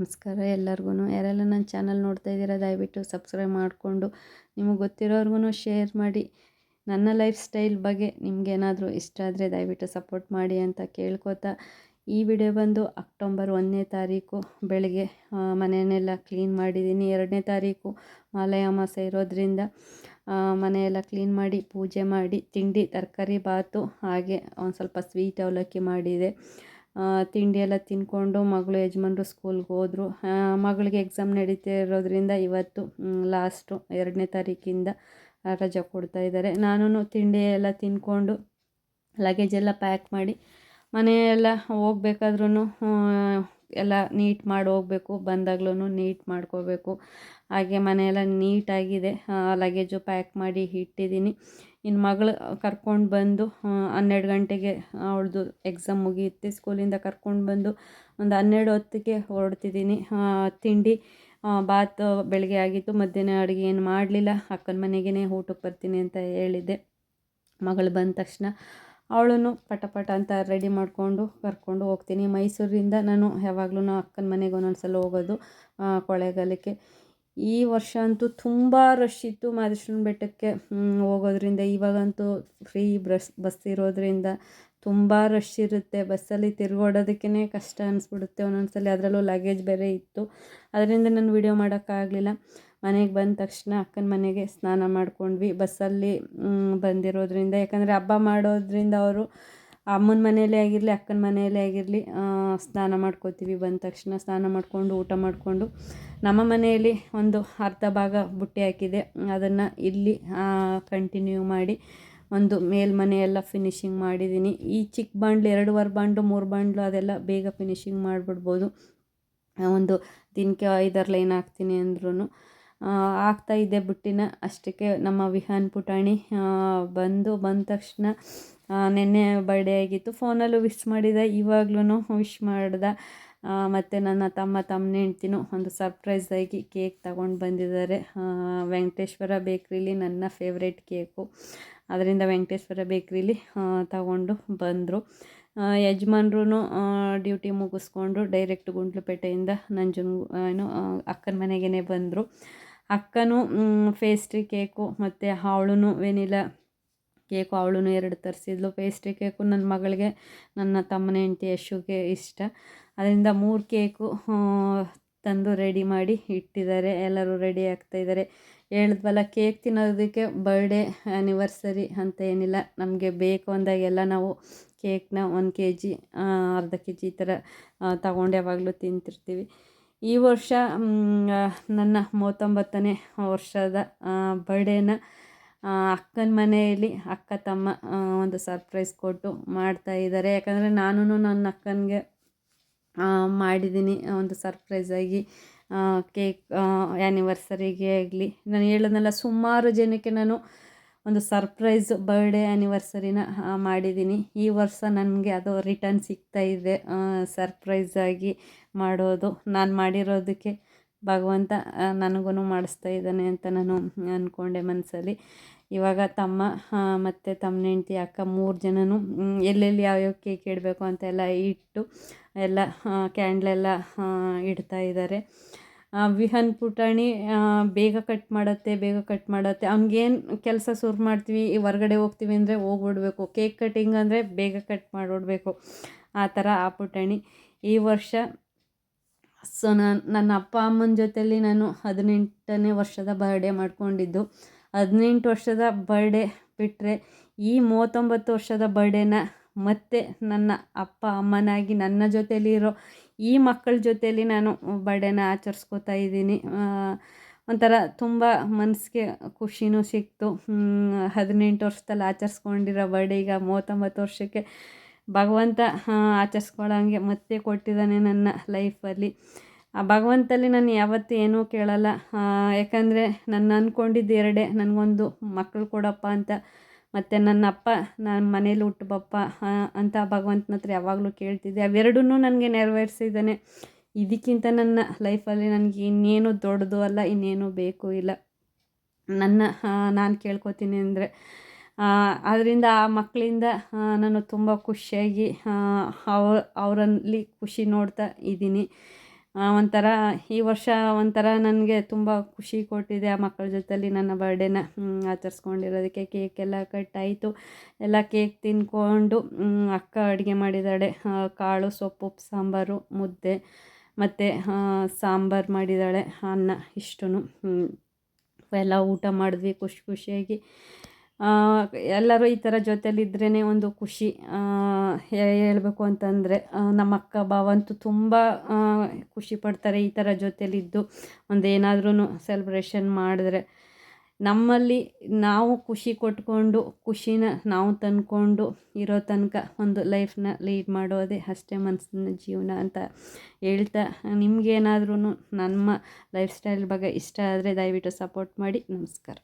ನಮಸ್ಕಾರ ಎಲ್ಲರಿಗೂ ಯಾರೆಲ್ಲ ನನ್ನ ಚಾನಲ್ ನೋಡ್ತಾ ಇದ್ದೀರಾ, ದಯವಿಟ್ಟು ಸಬ್ಸ್ಕ್ರೈಬ್ ಮಾಡಿಕೊಂಡು ನಿಮಗೆ ಗೊತ್ತಿರೋರ್ಗು ಶೇರ್ ಮಾಡಿ. ನನ್ನ ಲೈಫ್ ಸ್ಟೈಲ್ ಬಗ್ಗೆ ನಿಮಗೇನಾದರೂ ಇಷ್ಟ ಆದರೆ ದಯವಿಟ್ಟು ಸಪೋರ್ಟ್ ಮಾಡಿ ಅಂತ ಕೇಳ್ಕೊತಾ ಈ ವಿಡಿಯೋ ಬಂದು ಅಕ್ಟೋಬರ್ ಒಂದನೇ ತಾರೀಕು ಬೆಳಗ್ಗೆ ಮನೆಯನ್ನೆಲ್ಲ ಕ್ಲೀನ್ ಮಾಡಿದ್ದೀನಿ. ಎರಡನೇ ತಾರೀಕು ಮಾಲಯ ಮಾಸ ಇರೋದ್ರಿಂದ ಮನೆಯೆಲ್ಲ ಕ್ಲೀನ್ ಮಾಡಿ, ಪೂಜೆ ಮಾಡಿ, ತಿಂಡಿ, ತರಕಾರಿ, ಬಾತು, ಹಾಗೆ ಒಂದು ಸ್ವಲ್ಪ ಸ್ವೀಟ್ ಅವಲಕ್ಕಿ ಮಾಡಿದೆ. ತಿಂಡಿ ಎಲ್ಲ ತಿಂದ್ಕೊಂಡು ಮಗಳು ಯಜಮಾನ್ರು ಸ್ಕೂಲ್ಗೆ ಹೋದರು. ಮಗಳಿಗೆ ಎಕ್ಸಾಮ್ ನಡೀತಾ ಇರೋದ್ರಿಂದ ಇವತ್ತು ಲಾಸ್ಟು ಎರಡನೇ ತಾರೀಕಿಂದ ರಜೆ ಕೊಡ್ತಾ ಇದ್ದಾರೆ. ನಾನು ತಿಂಡಿ ಎಲ್ಲ ತಿಂದ್ಕೊಂಡು ಲಗೇಜ್ ಎಲ್ಲ ಪ್ಯಾಕ್ ಮಾಡಿ ಮನೆಯೆಲ್ಲ ಹೋಗ್ಬೇಕಾದ್ರೂ ಎಲ್ಲ ನೀಟ್ ಮಾಡಿ ಹೋಗಬೇಕು. ಬಂದಾಗ್ಲೂ ನೀಟ್ ಮಾಡ್ಕೋಬೇಕು. ಹಾಗೆ ಮನೆಯೆಲ್ಲ ನೀಟಾಗಿದೆ ಲಗೇಜು ಪ್ಯಾಕ್ ಮಾಡಿ ಇಟ್ಟಿದ್ದೀನಿ. ಇನ್ನು ಮಗಳು ಕರ್ಕೊಂಡು ಬಂದು ಹನ್ನೆರಡು ಗಂಟೆಗೆ ಅವಳದು ಎಕ್ಸಾಮ್ ಮುಗಿಯುತ್ತೆ. ಸ್ಕೂಲಿಂದ ಕರ್ಕೊಂಡು ಬಂದು ಒಂದು ಹನ್ನೆರಡು ಹೊತ್ತಿಗೆ ಹೊರಡ್ತಿದ್ದೀನಿ. ತಿಂಡಿ ಬಾತ್ ಬೆಳಗ್ಗೆ ಆಗಿತ್ತು. ಮಧ್ಯಾಹ್ನ ಅಡುಗೆ ಏನು ಮಾಡಲಿಲ್ಲ. ಅಕ್ಕನ ಮನೆಗೇ ಊಟಕ್ಕೆ ಬರ್ತೀನಿ ಅಂತ ಹೇಳಿದ್ದೆ. ಮಗಳು ಬಂದ ತಕ್ಷಣ ಅವಳನ್ನು ಪಟ ಪಟ ಅಂತ ರೆಡಿ ಮಾಡಿಕೊಂಡು ಕರ್ಕೊಂಡು ಹೋಗ್ತೀನಿ. ಮೈಸೂರಿಂದ ನಾನು ಯಾವಾಗಲೂ ಅಕ್ಕನ ಮನೆಗೆ ಒಂದೊಂದು ಸಲ ಹೋಗೋದು ಕೊಳ್ಳೇಗಾಲಕ್ಕೆ ಈ ವರ್ಷ ಅಂತೂ ತುಂಬ ರಶ್ ಇತ್ತು ಮಾದೇಶ್ವರನ ಬೆಟ್ಟಕ್ಕೆ ಹೋಗೋದ್ರಿಂದ. ಇವಾಗಂತೂ ಫ್ರೀ ಬ್ರಸ್ ಬಸ್ ಇರೋದ್ರಿಂದ ತುಂಬ ರಶ್ ಇರುತ್ತೆ. ಬಸ್ಸಲ್ಲಿ ತಿರ್ಗೋಡೋದಕ್ಕೇ ಕಷ್ಟ ಅನಿಸ್ಬಿಡುತ್ತೆ. ಒಂದೊಂದು ಸಲ ಅದರಲ್ಲೂ ಲಗೇಜ್ ಬೇರೆ ಇತ್ತು. ಅದರಿಂದ ನಾನು ವೀಡಿಯೋ ಮಾಡೋಕ್ಕಾಗಲಿಲ್ಲ. ಮನೆಗೆ ಬಂದ ತಕ್ಷಣ ಅಕ್ಕನ ಮನೆಗೆ ಸ್ನಾನ ಮಾಡ್ಕೊಂಡ್ವಿ. ಬಸ್ಸಲ್ಲಿ ಬಂದಿರೋದ್ರಿಂದ. ಯಾಕಂದರೆ ಹಬ್ಬ ಮಾಡೋದ್ರಿಂದ ಅವರು ಅಮ್ಮನ ಮನೆಯಲ್ಲೇ ಆಗಿರಲಿ, ಅಕ್ಕನ ಮನೆಯಲ್ಲೇ ಆಗಿರಲಿ ಸ್ನಾನ ಮಾಡ್ಕೋತೀವಿ. ಬಂದ ತಕ್ಷಣ ಸ್ನಾನ ಮಾಡಿಕೊಂಡು, ಊಟ ಮಾಡಿಕೊಂಡು ನಮ್ಮ ಮನೆಯಲ್ಲಿ ಒಂದು ಅರ್ಧ ಭಾಗ ಬುಟ್ಟಿ ಹಾಕಿದೆ. ಅದನ್ನು ಇಲ್ಲಿ ಕಂಟಿನ್ಯೂ ಮಾಡಿ ಒಂದು ಮೇಲ್ಮನೆಯೆಲ್ಲ ಫಿನಿಶಿಂಗ್ ಮಾಡಿದ್ದೀನಿ. ಈ ಚಿಕ್ಕ ಬಾಂಡ್ಲು, ಎರಡುವರೆ ಬಾಂಡ್ಲು, ಮೂರು ಬಾಂಡ್ಲು ಅದೆಲ್ಲ ಬೇಗ ಫಿನಿಶಿಂಗ್ ಮಾಡಿಬಿಡ್ಬೋದು. ಒಂದು ದಿನಕ್ಕೆ ಐದಾರು ಲೈನ್ ಹಾಕ್ತೀನಿ ಅಂದ್ರೂ ಇದ್ದೆ ಬುಟ್ಟಿನ ಅಷ್ಟಕ್ಕೆ ನಮ್ಮ ವಿಹಾನ್ ಪುಟಾಣಿ ಬಂದು ಬಂದ ತಕ್ಷಣ ನಿನ್ನೆ ಬರ್ಡೇ ಆಗಿತ್ತು. ಫೋನಲ್ಲೂ ವಿಶ್ ಮಾಡಿದೆ ಇವಾಗ್ಲೂ ವಿಶ್ ಮಾಡ್ದೆ. ಮತ್ತು ನನ್ನ ತಮ್ಮ ತಮ್ಮನ ಹೆಂಡ್ತಿನೂ ಒಂದು ಸರ್ಪ್ರೈಸಾಗಿ ಕೇಕ್ ತಗೊಂಡು ಬಂದಿದ್ದಾರೆ. ವೆಂಕಟೇಶ್ವರ ಬೇಕ್ರಿಲಿ ನನ್ನ ಫೇವ್ರೇಟ್ ಕೇಕು ಅದರಿಂದ ವೆಂಕಟೇಶ್ವರ ಬೇಕ್ರಿಲಿ ತಗೊಂಡು ಬಂದರು. ಯಜಮಾನ್ರು ಡ್ಯೂಟಿ ಮುಗಿಸ್ಕೊಂಡು ಡೈರೆಕ್ಟ್ ಗುಂಡ್ಲುಪೇಟೆಯಿಂದ ನಂಜನ ಏನು ಅಕ್ಕನ ಮನೆಗೇ ಬಂದರು. ಅಕ್ಕನೂ ಪೇಸ್ಟ್ರಿ ಕೇಕು ಮತ್ತು ಅವಳು ವೆನಿಲಾ ಕೇಕು ಅವಳು ಎರಡು ತರಿಸಿದ್ಲು. ಪೇಸ್ಟ್ರಿ ಕೇಕು ನನ್ನ ಮಗಳಿಗೆ, ನನ್ನ ತಮ್ಮನ ಹೆಂಡತಿ ಯಶುಗೆ ಇಷ್ಟ. ಅದರಿಂದ ಮೂರು ಕೇಕು ತಂದು ರೆಡಿ ಮಾಡಿ ಇಟ್ಟಿದ್ದಾರೆ. ಎಲ್ಲರೂ ರೆಡಿ ಆಗ್ತಾಯಿದ್ದಾರೆ ಹೇಳಿದ್ವಲ್ಲ ಕೇಕ್ ತಿನ್ನೋದಕ್ಕೆ ಬರ್ಡೇ ಆ್ಯನಿವರ್ಸರಿ ಅಂತ ಏನಿಲ್ಲ. ನಮಗೆ ಬೇಕು ಅಂದಾಗೆಲ್ಲ ನಾವು ಕೇಕ್ನ ಒಂದು ಕೆ ಜಿ ಅರ್ಧ ಕೆ ಜಿ ಈ ಥರ ತಗೊಂಡು ಯಾವಾಗಲೂ ತಿಂತಿರ್ತೀವಿ. ಈ ವರ್ಷ ನನ್ನ ಮೂವತ್ತೊಂಬತ್ತನೇ ವರ್ಷದ ಬರ್ಡೇನ ಅಕ್ಕನ ಮನೆಯಲ್ಲಿ ಅಕ್ಕ ತಮ್ಮ ಒಂದು ಸರ್ಪ್ರೈಸ್ ಕೊಟ್ಟು ಮಾಡ್ತಾ ಇದ್ದಾರೆ. ಯಾಕಂದರೆ ನಾನು ನನ್ನ ಅಕ್ಕನಿಗೆ ಮಾಡಿದ್ದೀನಿ ಒಂದು ಸರ್ಪ್ರೈಸಾಗಿ ಕೇಕ್ ಆ್ಯನಿವರ್ಸರಿಗೆ ಆಗಲಿ. ನಾನು ಹೇಳೋದನ್ನೆಲ್ಲ ಸುಮಾರು ಜನಕ್ಕೆ ನಾನು ಒಂದು ಸರ್ಪ್ರೈಸ್ ಬರ್ಡೇ ಆ್ಯನಿವರ್ಸರಿನ ಮಾಡಿದ್ದೀನಿ. ಈ ವರ್ಷ ನನಗೆ ಅದು ರಿಟರ್ನ್ ಸಿಗ್ತಾ ಇದೆ. ಸರ್ಪ್ರೈಸಾಗಿ ಮಾಡೋದು. ನಾನು ಮಾಡಿರೋದಕ್ಕೆ ಭಗವಂತ ನನಗೂ ಮಾಡಿಸ್ತಾ ಇದ್ದಾನೆ ಅಂತ ನಾನು ಅಂದ್ಕೊಂಡೆ ಮನಸ್ಸಲ್ಲಿ ಇವಾಗ ತಮ್ಮ ಮತ್ತು ತಮ್ಮ ಹೆಂಡತಿ, ಅಕ್ಕ ಮೂರು ಜನನೂ ಎಲ್ಲೆಲ್ಲಿ ಯಾವ್ಯಾವ ಕೇಕ್ ಇಡಬೇಕು ಅಂತೆಲ್ಲ ಇಟ್ಟು ಎಲ್ಲ ಕ್ಯಾಂಡ್ಲೆಲ್ಲ ಇಡ್ತಾ ಇದ್ದಾರೆ. ವಿಹನ್ ಪುಟಾಣಿ ಬೇಗ ಕಟ್ ಮಾಡುತ್ತೆ, ಬೇಗ ಕಟ್ ಮಾಡುತ್ತೆ. ಅವ್ನಿಗೇನು ಕೆಲಸ ಶುರು ಮಾಡ್ತೀವಿ ಹೊರ್ಗಡೆ ಹೋಗ್ತೀವಿ ಅಂದರೆ ಹೋಗ್ಬಿಡ್ಬೇಕು. ಕೇಕ್ ಕಟ್ಟಿಂಗ್ ಅಂದರೆ ಬೇಗ ಕಟ್ ಮಾಡಿಬಿಡ್ಬೇಕು. ಆ ಥರ ಆ ಪುಟಾಣಿ. ಈ ವರ್ಷ, ಸೊ ನಾನು, ನನ್ನ ಅಪ್ಪ ಅಮ್ಮನ ಜೊತೆಯಲ್ಲಿ ನಾನು ಹದಿನೆಂಟನೇ ವರ್ಷದ ಬರ್ಡೇ ಮಾಡ್ಕೊಂಡಿದ್ದು. ಹದಿನೆಂಟು ವರ್ಷದ ಬರ್ಡೇ ಬಿಟ್ಟರೆ ಈ ಮೂವತ್ತೊಂಬತ್ತು ವರ್ಷದ ಬರ್ಡೇನ ಮತ್ತೆ ನನ್ನ ಅಪ್ಪ, ಅಮ್ಮನಾಗಿ ನನ್ನ ಜೊತೆಯಲ್ಲಿರೋ ಈ ಮಕ್ಕಳ ಜೊತೇಲಿ ನಾನು ಬರ್ಡೇನ ಆಚರಿಸ್ಕೋತಾ ಇದ್ದೀನಿ. ಒಂಥರ ತುಂಬ ಮನಸ್ಸಿಗೆ ಖುಷಿನೂ ಸಿಕ್ತು. ಹದಿನೆಂಟು ವರ್ಷದಲ್ಲಿ ಆಚರಿಸ್ಕೊಂಡಿರೋ ಬರ್ಡೇ ಈಗ ಮೂವತ್ತೊಂಬತ್ತು ವರ್ಷಕ್ಕೆ ಭಗವಂತ ಆಚರಿಸ್ಕೊಳ್ಳೋಂಗೆ ಮತ್ತೆ ಕೊಟ್ಟಿದ್ದಾನೆ ನನ್ನ ಲೈಫಲ್ಲಿ. ಆ ಭಗವಂತಲ್ಲಿ ನಾನು ಯಾವತ್ತೂ ಏನೂ ಕೇಳಲ್ಲ. ಯಾಕಂದರೆ ನನ್ನ ಅಂದ್ಕೊಂಡಿದ್ದು ಎರಡೇ, ನನಗೊಂದು ಮಕ್ಕಳು ಕೊಡಪ್ಪ ಅಂತ ಮತ್ತು ನನ್ನ ಅಪ್ಪ ನಾನು ಮನೇಲಿ ಹುಟ್ಟುಬಪ್ಪ ಅಂತ ಭಗವಂತನ ಹತ್ರ ಯಾವಾಗಲೂ ಕೇಳ್ತಿದ್ದೆ. ಅವೆರಡೂ ನನಗೆ ನೆರವೇರಿಸಿದ್ದಾನೆ. ಇದಕ್ಕಿಂತ ನನ್ನ ಲೈಫಲ್ಲಿ ನನಗೆ ಇನ್ನೇನು ದೊಡ್ಡದು ಅಲ್ಲ, ಇನ್ನೇನು ಬೇಕು ಇಲ್ಲ. ನನ್ನ ನಾನು ಕೇಳ್ಕೊತೀನಿ ಅಂದರೆ ಅದರಿಂದ ಆ ಮಕ್ಕಳಿಂದ ನಾನು ತುಂಬ ಖುಷಿಯಾಗಿ ಅವ, ಅವರಲ್ಲಿ ಖುಷಿ ನೋಡ್ತಾ ಇದ್ದೀನಿ. ಒಂಥರ ಈ ವರ್ಷ ಒಂಥರ ನನಗೆ ತುಂಬ ಖುಷಿ ಕೊಟ್ಟಿದೆ ಆ ಮಕ್ಕಳ ಜೊತೆಲಿ ನನ್ನ ಬರ್ಡೇನ ಆಚರಿಸ್ಕೊಂಡಿರೋದಕ್ಕೆ ಕೇಕ್ ಎಲ್ಲ ಕಟ್ಟಾಯಿತು ಎಲ್ಲ ಕೇಕ್ ತಿನ್ಕೊಂಡು ಅಕ್ಕ ಅಡುಗೆ ಮಾಡಿದ್ದಾಳೆ ಕಾಳು, ಸೊಪ್ಪು, ಸಾಂಬಾರು, ಮುದ್ದೆ ಮತ್ತು ಸಾಂಬಾರು ಮಾಡಿದ್ದಾಳೆ ಅನ್ನ ಇಷ್ಟು ಎಲ್ಲ ಊಟ ಮಾಡಿದ್ವಿ ಖುಷಿ ಖುಷಿಯಾಗಿ. ಎಲ್ಲರೂ ಈ ಥರ ಜೊತೆಲಿದ್ರೇ ಒಂದು ಖುಷಿ ಹೇಳಬೇಕು ಅಂತಂದರೆ ನಮ್ಮ ಅಕ್ಕ ಭಾವ ಅಂತೂ ತುಂಬ ಖುಷಿ ಪಡ್ತಾರೆ ಈ ಥರ ಜೊತೆಲಿದ್ದು. ಒಂದು ಏನಾದ್ರೂ ಸೆಲೆಬ್ರೇಷನ್ ಮಾಡಿದ್ರೆ ನಮ್ಮಲ್ಲಿ ನಾವು ಖುಷಿ ಕೊಟ್ಕೊಂಡು, ಖುಷಿನ ನಾವು ತಂದ್ಕೊಂಡು ಇರೋ ತನಕ ಒಂದು ಲೈಫ್ನ ಲೀಡ್ ಮಾಡೋದೇ ಅಷ್ಟೇ ಮನಸ್ಸಿನ ಜೀವನ ಅಂತ ಹೇಳ್ತಾ ನಿಮಗೇನಾದ್ರೂ ನಮ್ಮ ಲೈಫ್ ಸ್ಟೈಲ್ ಬಗ್ಗೆ ಇಷ್ಟ ಆದರೆ ದಯವಿಟ್ಟು ಸಪೋರ್ಟ್ ಮಾಡಿ. ನಮಸ್ಕಾರ.